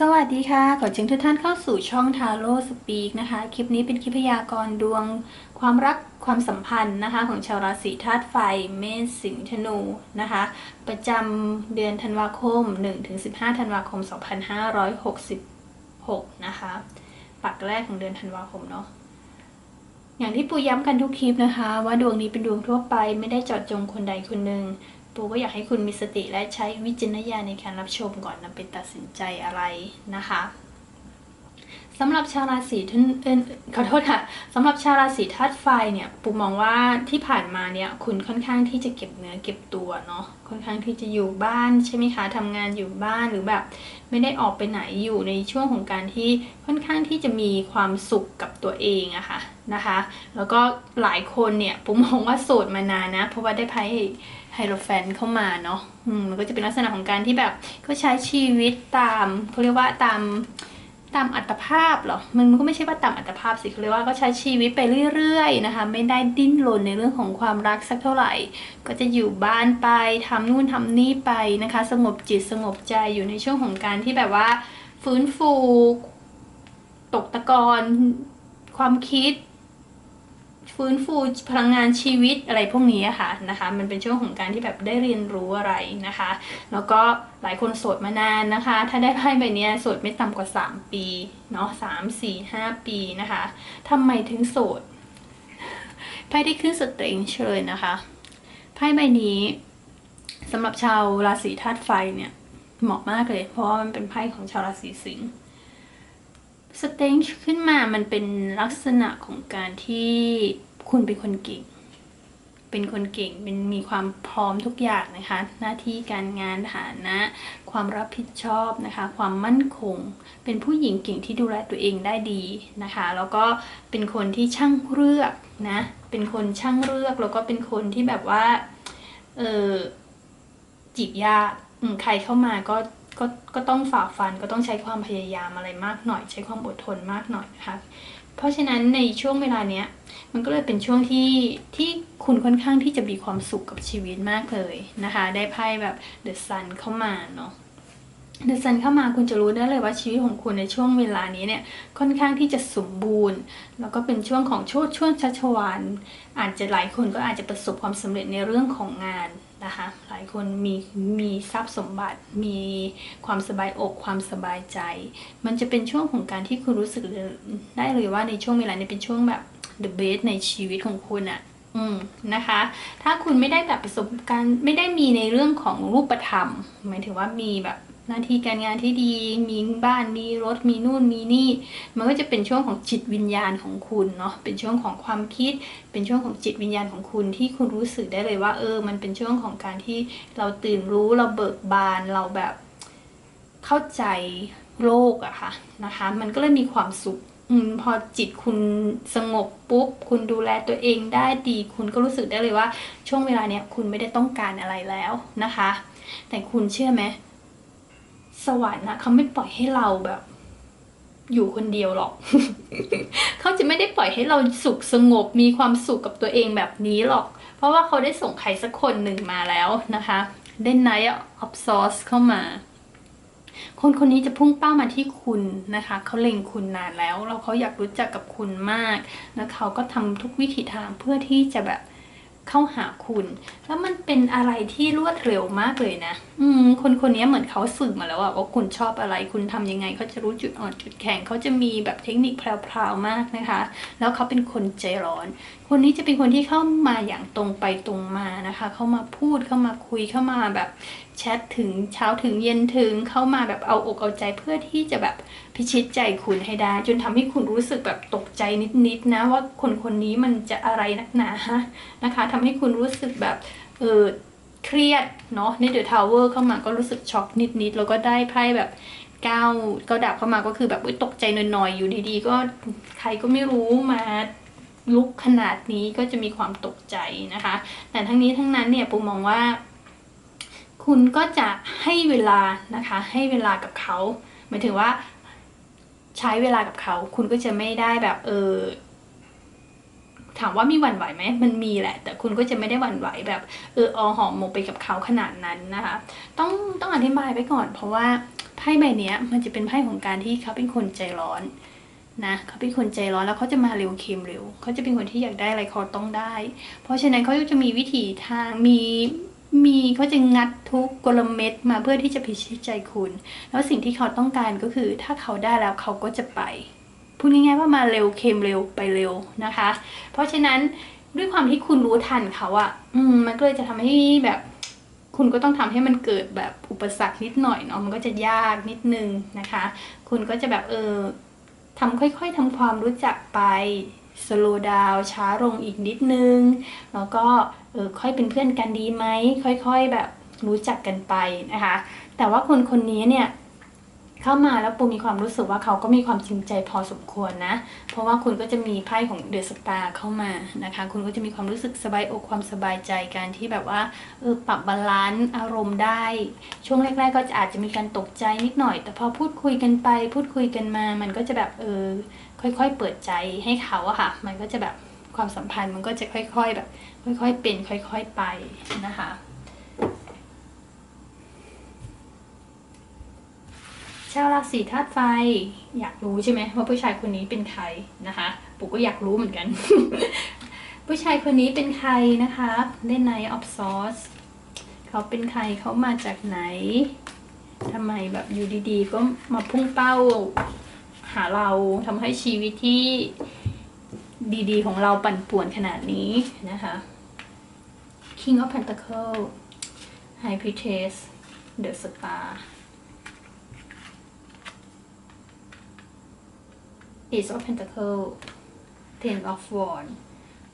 สวัสดีค่ะ ขอเชิญทุกท่านเข้าสู่ช่องทาโร่สปีกนะคะ คลิปนี้เป็นคลิปพยากรณ์ดวงความรักความสัมพันธ์นะคะ ของชาวราศีธาตุไฟเมษสิงห์ธนูนะคะ ประจำเดือนธันวาคม 1-15 ธันวาคม 2566 นะคะ ปักแรกของเดือนธันวาคมเนาะอย่างที่ปูย้ำกันทุกคลิปนะคะ ว่าดวงนี้เป็นดวงทั่วไปไม่ได้เจาะจงคนใดคนหนึ่ง ปูก็อยากให้คุณมีสติและใช้วิจารณญาณในการรับชมก่อนนำไปตัดสินใจอะไรนะคะ สำหรับชาวราศีท่านเอิ้นขอโทษค่ะสำหรับชาวราศีธาตุไฟเนี่ยปูมองว่าที่ผ่านมาเนี่ยคุณค่อนข้างที่จะเก็บเนื้อเก็บตัวเนาะค่อนข้างที่จะอยู่บ้านใช่ไหมคะทำงานอยู่บ้านหรือแบบ ไม่ได้ออกไปไหนอยู่ในช่วงของการที่ค่อนข้างที่จะมีความสุขกับตัวเองอะค่ะนะคะ แล้วก็หลายคนเนี่ยปูมองว่าโสดมานานนะ เพราะว่าได้ไพ่ไฮโรแฟนเข้ามาเนาะอืมมันก็จะเป็นลักษณะของการที่แบบก็ใช้ชีวิตตามเขาเรียกว่าตาม ตามอัตภาพหรอ มันก็ไม่ใช่ว่าตามอัตภาพสิเขาเรียกว่าก็ใช้ชีวิตไปเรื่อยๆนะคะ ไม่ได้ดิ้นรนในเรื่องของความรักสักเท่าไหร่ ก็จะอยู่บ้านไปทำนู่นทำนี่ไปนะคะ สงบจิตสงบใจอยู่ในช่วงของการที่แบบว่า ฟื้นฟู ตกตะกอนความคิด ฟื้นฟูพลังงานชีวิตอะไรพวกนี้อะค่ะนะคะ มันเป็นช่วงของการที่แบบได้เรียนรู้อะไรนะคะ แล้วก็หลายคนโสดมานานนะคะ ถ้าได้ไพ่ใบนี้โสดไม่ต่ำกว่า 3 ปีเนาะสามสี่ห้าปีนะคะทำไมถึงโสดไพ่ได้ขึ้นสเตรงเชยนะคะไพ่ใบนี้สำหรับชาวราศีธาตุไฟเนี่ยเหมาะมากเลย เพราะว่ามันเป็นไพ่ของชาวราศีสิงห์ สเต็งขึ้นมามันเป็นลักษณะของการที่คุณเป็นคนเก่ง เป็นคนเก่ง เป็นมีความพร้อมทุกอย่างนะคะ หน้าที่การงานฐานะ ความรับผิดชอบนะคะ ความมั่นคง เป็นผู้หญิงเก่งที่ดูแลตัวเองได้ดีนะคะ แล้วก็เป็นคนที่ช่างเลือกนะ เป็นคนช่างเลือก แล้วก็เป็นคนที่แบบว่า เออจีบยากใครเข้ามาก็ ก็ก็ต้องฝ่าฟันก็ต้องใช้ความพยายามอะไรมากหน่อย ใช้ความอดทนมากหน่อยนะคะเพราะฉะนั้นในช่วงเวลาเนี้ยมันก็เลยเป็นช่วงที่ที่คุณค่อนข้างที่จะมีความสุขกับชีวิตมากเลยนะคะ ได้ไพ่แบบเดอะซันเข้ามาเนาะ เดอะซันเข้ามาคุณจะรู้ได้เลยว่าชีวิตของคุณในช่วงเวลานี้เนี่ยค่อนข้างที่จะสมบูรณ์ แล้วก็เป็นช่วงของช่วงช่วงชัชวานอาจจะหลายคนก็อาจจะประสบความสำเร็จในเรื่องของงานนะคะหลายคนมีมีทรัพย์สมบัติมีความสบายอกความสบายใจ มันจะเป็นช่วงของการที่คุณรู้สึกได้เลยว่าในช่วงเวลานี้เป็นช่วงแบบ the best ในชีวิตของคุณอะอืมนะคะ ถ้าคุณไม่ได้แบบประสบการณ์ไม่ได้มีในเรื่องของรูปธรรมหมายถึงว่ามีแบบ หน้าที่การงานที่ดี มีบ้าน มีรถ มีนู่น มีนี่ มันก็จะเป็นช่วงของจิตวิญญาณของคุณเนาะ เป็นช่วงของความคิด เป็นช่วงของจิตวิญญาณของคุณที่คุณรู้สึกได้เลยว่า เออ มันเป็นช่วงของการที่เราตื่นรู้ เราเบิกบาน เราแบบเข้าใจโลกอะค่ะนะคะ มันก็เลยมีความสุขอืมพอจิตคุณสงบปุ๊บ คุณดูแลตัวเองได้ดี คุณก็รู้สึกได้เลยว่า ช่วงเวลาเนี้ยคุณไม่ได้ต้องการอะไรแล้วนะคะ แต่คุณเชื่อไหม สวรรค์นะเขาไม่ปล่อยให้เราแบบ อยู่คนเดียวหรอก เขาจะไม่ได้ปล่อยให้เราสุขสงบมีความสุขกับตัวเองแบบนี้หรอก เพราะว่าเขาได้ส่งใครสักคนหนึ่งมาแล้วนะคะได้ Night of Swords เข้ามา คนคนนี้จะพุ่งเป้ามาที่คุณนะคะเขาเล็งคุณนานแล้วแล้วเขาอยากรู้จักกับคุณมาก แล้วเขาก็ทำทุกวิถีทางเพื่อที่จะแบบ เข้าหาคุณ แล้วมันเป็นอะไรที่รวดเร็วมากเลยนะ อืม คนคนนี้เหมือนเขาสื่อมาแล้วว่าคุณชอบอะไร คุณทำยังไงเขาจะรู้จุดอ่อนจุดแข็งเขาจะมีแบบเทคนิคแพรวๆมากนะคะ แล้วเขาเป็นคนใจร้อน คนนี้จะเป็นคนที่เข้ามาอย่างตรงไปตรงมานะคะ เข้ามาพูดเข้ามาคุยเข้ามาแบบ แชทถึงเช้าถึงเย็นถึงเข้ามาแบบเอาอกเอาใจเพื่อที่จะแบบพิชิตใจคุณให้ได้ จนทำให้คุณรู้สึกแบบตกใจนิดๆนะว่าคนคนนี้มันจะอะไรนักหนาฮะนะคะทำให้คุณรู้สึกแบบเออเครียดเนาะในเดอะทาวเวอร์เข้ามาก็รู้สึกช็อกนิดๆแล้วก็ได้ไพ่แบบก้าวก็ดับเข้ามาก็คือแบบตกใจหน่อยๆอยู่ดีๆ ก็ใครก็ไม่รู้มาลุกขนาดนี้ก็จะมีความตกใจนะคะ แต่ทั้งนี้ทั้งนั้นเนี่ยปูมองว่า คุณก็จะให้เวลานะคะ ให้เวลากับเขาหมายถึงว่า ใช้เวลากับเขา คุณก็จะไม่ได้แบบเออถามว่ามีหวั่นไหวไหมมันมีแหละ แต่คุณก็จะไม่ได้หวั่นไหวแบบเอออหอมหมกไปกับเขาขนาดนั้นนะคะ ต้องต้องอธิบายไปก่อน เพราะว่าไพ่พ่ใบเนี้ยมันจะเป็นไพ่ของการที่เขาเป็นคนใจร้อนนะเขาเป็นคนใจร้อนแล้วเขาจะมาเร็วเค็มเร็วเขาจะเป็นคนที่อยากได้อะไรเขาต้องได้ เพราะฉะนั้นเขาจะมีวิธีทางมี มีเขาจะงัดทุกกลเม็ดมาเพื่อที่จะพิชิตใจคุณ แล้วสิ่งที่เขาต้องการก็คือถ้าเขาได้แล้วเขาก็จะไป พูดง่ายๆว่ามาเร็วเค็มเร็วไปเร็วนะคะ เพราะฉะนั้นด้วยความที่คุณรู้ทันเขาอะอืมมันก็เลยจะทำให้แบบคุณก็ต้องทำให้มันเกิดแบบอุปสรรคนิดหน่อยเนาะมันก็จะยากนิดนึงนะคะ คุณก็จะแบบเออทำค่อยๆทำความรู้จักไปสโลดาวช้าลงอีกนิดนึง แล้วก็ ออค่อยเป็นเพื่อนกันดีไหมค่อย ๆ แบบรู้จักกันไปนะคะ แต่ว่าคนคนนี้เนี่ยเข้ามาแล้วปูมีความรู้สึกว่าเขาก็มีความจริงใจพอสมควรนะ เพราะว่าคุณก็จะมีไพ่ของเดอะสตาร์เข้ามานะคะ คุณก็จะมีความรู้สึกสบายอกความสบายใจการที่แบบว่าเออปรับบาลานซ์อารมณ์ได้ ช่วงแรก ๆ ก็จะอาจจะมีการตกใจนิดหน่อย แต่พอพูดคุยกันไป พูดคุยกันมา มันก็จะแบบเออค่อย ๆ เปิดใจให้เขาอะค่ะ มันก็จะแบบ ความสัมพันธ์มันก็จะค่อย ๆ แบบ ค่อย ๆ เป็น ค่อย ๆ ไปนะคะชาวราศีธาตุไฟอยากรู้ใช่ไหมว่าผู้ชายคนนี้เป็นใครนะคะปุ๊ก็อยากรู้เหมือนกัน ผู้ชายคนนี้เป็นใครนะคะเล่นในออฟซอสเขาเป็นใครเขามาจากไหนทำไมแบบอยู่ดีๆ ก็มาพุ่งเป้าหาเราทำให้ชีวิตที่ ดีๆ ของเราปั่นป่วนขนาดนี้นะคะ King of Pentacle High Priestess The Star Ace of Pentacle Ten of Wands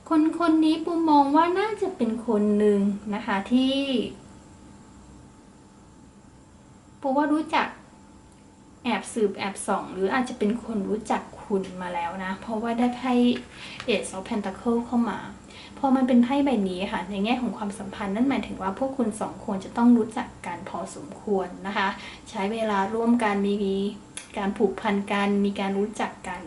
คนคนนี้ปูมองว่าน่าจะเป็นคนหนึ่งนะคะที่ปูว่ารู้จัก แอบสืบแอบส่อง หรืออาจจะเป็นคนรู้จักคุณมาแล้วนะ เพราะว่าได้ไพ่ Ace of Pentacle เข้ามาพอมันเป็นไพ่ใบนี้ค่ะ ในแง่ของความสัมพันธ์นั่นหมายถึงว่าพวกคุณสองคนจะต้องรู้จักกันพอสมควรนะคะ ใช้เวลาร่วมกันมีการผูกพันกัน มีการรู้จักกัน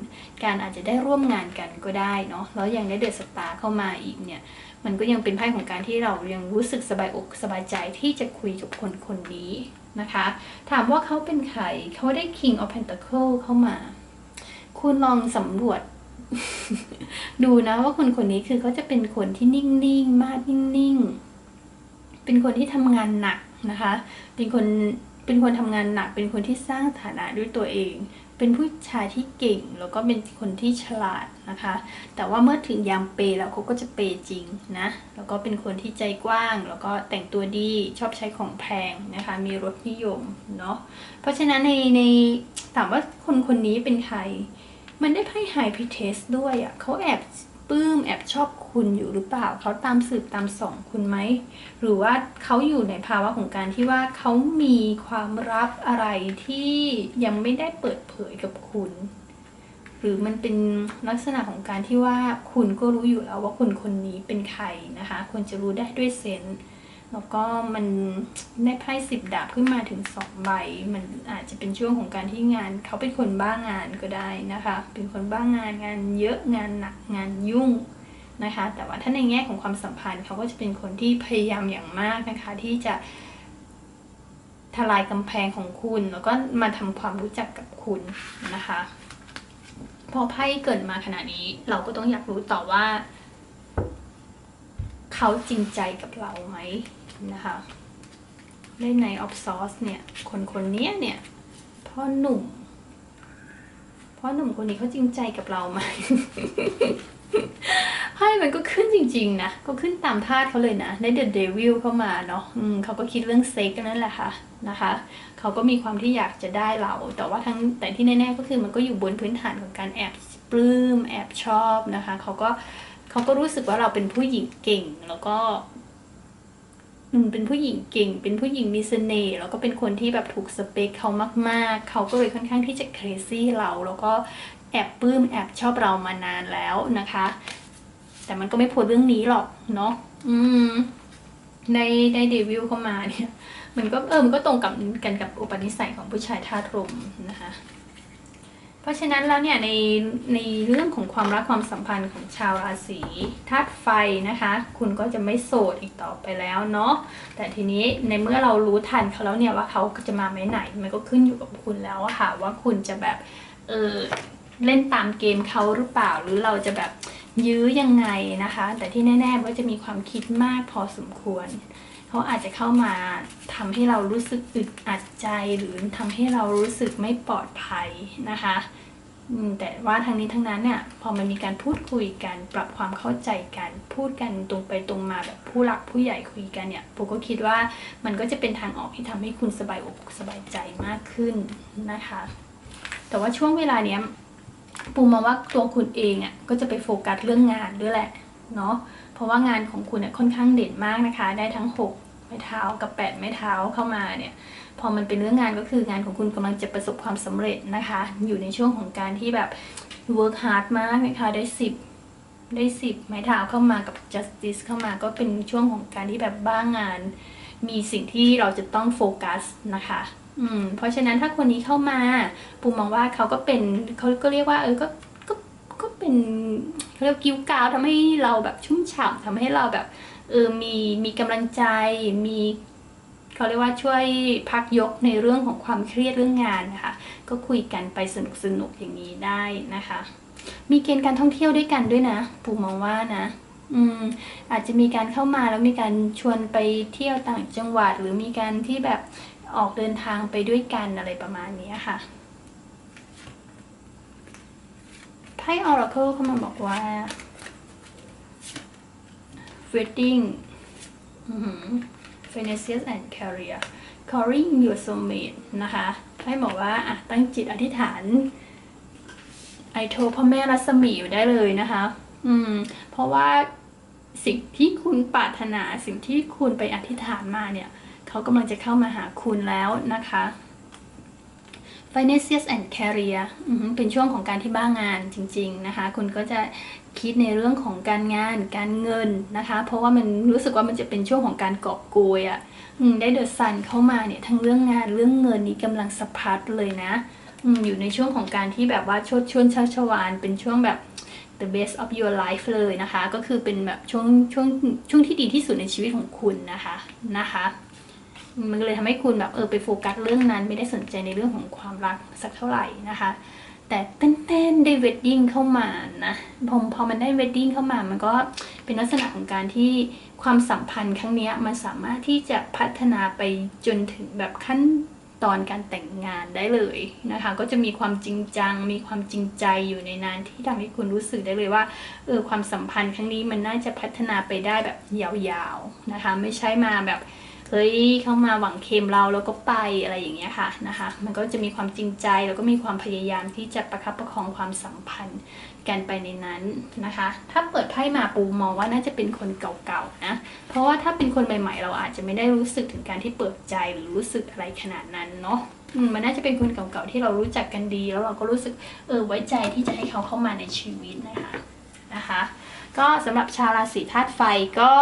การอาจจะได้ร่วมงานกันก็ได้เนาะแล้วยังได้เดือดสตาร์เข้ามาอีกเนี่ย มันก็ยังเป็นไพ่ของการที่เรายังรู้สึกสบายอกสบายใจที่จะคุยกับคนคนนี้นะคะ ถามว่าเขาเป็นใครเขาได้ King of Pentacle เข้ามา คุณลองสำรวจ ดูนะว่าคนคนนี้คือเขาจะเป็นคนที่นิ่งๆ มากนิ่งๆ เป็นคนที่ทำงานหนักนะคะ เป็นคนเป็นคนทำงานหนัก เป็นคนที่สร้างฐานะด้วยตัวเอง เป็นผู้ชายที่เก่งแล้วก็เป็นคนที่ฉลาดนะคะ แต่ว่าเมื่อถึงยามเปย์แล้วเขาก็จะเปย์จริงนะ แล้วก็เป็นคนที่ใจกว้าง แล้วก็แต่งตัวดีชอบใช้ของแพงนะคะ มีรสนิยมเนาะ เพราะฉะนั้นในในถามว่าคนคนนี้เป็นใคร มันได้ไพ่ไฮพิเทสด้วยอะ่ะเขาแอบปลื้มแอบชอบคุณอยู่หรือเปล่า เขาตามสืบตามส่องคุณไหม หรือว่าเขาอยู่ในภาวะของการที่ว่าเขามีความลับอะไรที่ยังไม่ได้เปิด ยกับคุณ หรือมันเป็นลักษณะของการที่ว่าคุณก็รู้อยู่แล้วว่าคนคนนี้เป็นใครนะคะคุณจะรู้ได้ด้วยเซนส์แล้วก็มันได้ไพ่สิบดาบขึ้นมาถึงสองใบ มันอาจจะเป็นช่วงของการที่งาน เขาเป็นคนบ้างานก็ได้นะคะ เป็นคนบ้างานงานเยอะงานหนักงานยุ่งนะคะ แต่ว่าถ้าในแง่ของความสัมพันธ์เขาก็จะเป็นคนที่พยายามอย่างมากนะคะ ที่จะ ทลายกำแพงของคุณ แล้วก็มาทำความรู้จักกับคุณนะคะพอไพ่เกิดมาขนาดนี้ เราก็ต้องอยากรู้ต่อว่า เขาจริงใจกับเราไหมนะคะในในออฟซอสเนี่ย คนคนนี้เนี่ยพ่อหนุ่มพ่อหนุ่มคนนี้เขาจริงใจกับเราไหม ไพ่มันก็ขึ้นจริง ๆ นะ ก็ขึ้นตามธาตุเขาเลยนะได้เดอะเดวิลเข้ามาเนาะอืมเขาก็คิดเรื่องเซ็กนั่นแหละค่ะนะคะเขาก็มีความที่อยากจะได้เรา แต่ว่าทั้งแต่ที่แน่ๆก็คือมันก็อยู่บนพื้นฐานของการแอบปลื้มแอบชอบนะคะเขาก็เขาก็รู้สึกว่าเราเป็นผู้หญิงเก่งแล้วก็เป็นผู้หญิงเก่ง เป็นผู้หญิงมีเสน่ห์แล้วก็เป็นคนที่แบบถูกสเปคเขามากๆ เขาก็เลยค่อนข้างที่จะเครซี่เรา แล้วก็แอบปลื้มแอบชอบเรามานานแล้วนะคะ แต่มันก็ไม่พ้นเรื่องนี้หรอกเนาะอืมในในเดวิลเข้ามาเนี่ย มันก็เออมันก็ตรงกับกันกับอุปนิสัยของผู้ชายธาตุลมนะคะ เพราะฉะนั้นแล้วเนี่ยในในเรื่องของความรักความสัมพันธ์ของชาวราศีธาตุไฟนะคะ คุณก็จะไม่โสดอีกต่อไปแล้วเนาะแต่ทีนี้ในเมื่อเรารู้ทันเขาแล้วเนี่ยว่าเขาจะมาไม่ไหน มันก็ขึ้นอยู่กับคุณแล้วอะค่ะ ว่าคุณจะแบบเออเล่นตามเกมเขาหรือเปล่าหรือเราจะแบบ ยื้อยังไงนะคะ แต่ที่แน่ๆว่าจะมีความคิดมากพอสมควร เขาอาจจะเข้ามาทำให้เรารู้สึกอึดอัดใจหรือทำให้เรารู้สึกไม่ปลอดภัยนะคะแต่ว่าทางนี้ทั้งนั้นเนี่ยพอมันมีการพูดคุยกันปรับความเข้าใจกันพูดกันตรงไปตรงมาแบบผู้หลักผู้ใหญ่คุยกันเนี่ยปูก็คิดว่ามันก็จะเป็นทางออกที่ทำให้คุณสบายอกสบายใจมากขึ้นนะคะ แต่ว่าช่วงเวลาเนี้ย ปูมองว่าตัวคุณเองอะก็จะไปโฟกัสเรื่องงานด้วยแหละเนาะเพราะว่างานของคุณเนี่ยค่อนข้างเด่นมากนะคะ ได้ทั้ง 6 ไม้เท้ากับ 8 ไม้เท้าเข้ามาเนี่ยพอมันเป็นเรื่องงานก็คืองานของคุณกำลังจะประสบความสำเร็จนะคะ อยู่ในช่วงของการที่แบบ work hard มากนะคะได้ 10 ได้ 10 ไม้เท้าเข้ามากับ justice เข้ามาก็เป็นช่วงของการที่แบบบ้างงาน มีสิ่งที่เราจะต้องโฟกัสนะคะ อืมเพราะฉะนั้นถ้าคนนี้เข้ามาปูมองว่าเขาก็เป็นเขาก็เรียกว่า เออก็ก็ก็เป็นเขาเรียกกิ้วกาวทำให้เราแบบชุ่มฉ่ำทำให้เราแบบเออมีมีกำลังใจมีเขาเรียกว่าช่วยพักยกในเรื่องของความเครียดเรื่องงานนะคะ ก็คุยกันไปสนุกสนุกอย่างนี้ได้นะคะ มีเกณฑ์การท่องเที่ยวด้วยกันด้วยนะปูมองว่านะอืมอาจจะมีการเข้ามาแล้วมีการชวนไปเที่ยวต่างจังหวัด หรือมีการที่แบบ ออกเดินทางไปด้วยกันอะไรประมาณนี้ค่ะไพ่ Oracle เขามาบอกว่า wedding finances and career calling your soulmate นะคะไพ่บอกว่าอะตั้งจิตอธิษฐาน ไอโทรพ่อแม่รัศมีอยู่ได้เลยนะคะ อืม เพราะว่าสิ่งที่คุณปรารถนาสิ่งที่คุณไปอธิษฐานมาเนี่ย เขากำลังจะเข้ามาหาคุณแล้วนะคะ finances and career อือหือเป็นช่วงของการที่บ้างงานจริง ๆนะคะ คุณก็จะคิดในเรื่องของการงานการเงินนะคะ เพราะว่ามันรู้สึกว่ามันจะเป็นช่วงของการกอบโกยอะ่ะอืมได้เดอะซันเข้ามาเนี่ยทั้งเรื่องงานเรื่องเงินนี้กำลังสะพัดเลยนะอยู่ในช่วงของการที่แบบว่าชดชวนชัชวานเป็นช่วงแบบ the best of your life เลยนะคะ ก็คือเป็นแบบช่วงช่วงช่วงที่ดีที่สุดในชีวิตของคุณนะคะนะคะ มันเลยทำให้คุณแบบเออไปโฟกัสเรื่องนั้น ไม่ได้สนใจในเรื่องของความรักสักเท่าไหร่นะคะ แต่เต้นๆได้เวดดิ้งเข้ามานะพอพอมันได้เวดดิ้งเข้ามามันก็เป็นลักษณะของการที่ความสัมพันธ์ครั้งนี้มันสามารถที่จะพัฒนาไปจนถึงแบบขั้นตอนการแต่งงานได้เลยนะคะ ก็จะมีความจริงจัง มีความจริงใจอยู่ในนั้นที่ทำให้คุณรู้สึกได้เลยว่าเออความสัมพันธ์ครั้งนี้มันน่าจะพัฒนาไปได้แบบยาวๆนะคะ ไม่ใช่มาแบบ เฮ้ยเข้ามาหวังเค็มเราแล้วก็ไปอะไรอย่างเงี้ยค่ะนะคะ มันก็จะมีความจริงใจแล้วก็มีความพยายามที่จะประคับประคองความสัมพันธ์กันไปในนั้นนะคะ ถ้าเปิดไพ่มาปูมองว่าน่าจะเป็นคนเก่าๆนะ เพราะว่าถ้าเป็นคนใหม่ ๆ เราอาจจะไม่ได้รู้สึกถึงการที่เปิดใจหรือรู้สึกอะไรขนาดนั้นเนาะมันน่าจะเป็นคนเก่าๆที่เรารู้จักกันดี แล้วเราก็รู้สึกเออไว้ใจที่จะให้เขาเข้ามาในชีวิตนะคะนะคะ ก็สำหรับชาวราศีธาตุไฟก็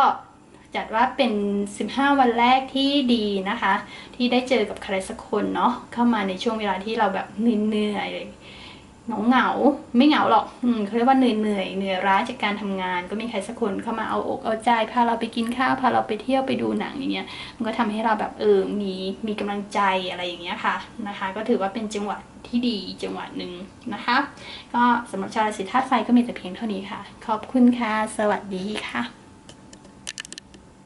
จัดว่าเป็น 15 วันแรกที่ดีนะคะ ที่ได้เจอกับใครสักคนเนาะเข้ามาในช่วงเวลาที่เราแบบเหนื่อยๆเหงาเหงาไม่เหงาหรอกอืมเขาเรียกว่าเหนื่อยเหนื่อยๆเหนื่อยล้าจากการทำงาน ก็มีใครสักคนเข้ามาเอาอกเอาใจพาเราไปกินข้าวพาเราไปเที่ยวไปดูหนังอย่างเงี้ย มันก็ทำให้เราแบบเออมีมีกำลังใจอะไรอย่างเงี้ยค่ะนะคะ ก็ถือว่าเป็นจังหวะที่ดีจังหวะหนึ่งนะคะ ก็สำหรับชาวราศีธาตุไฟก็มีแต่เพียงเท่านี้ค่ะ ขอบคุณค่ะ สวัสดีค่ะ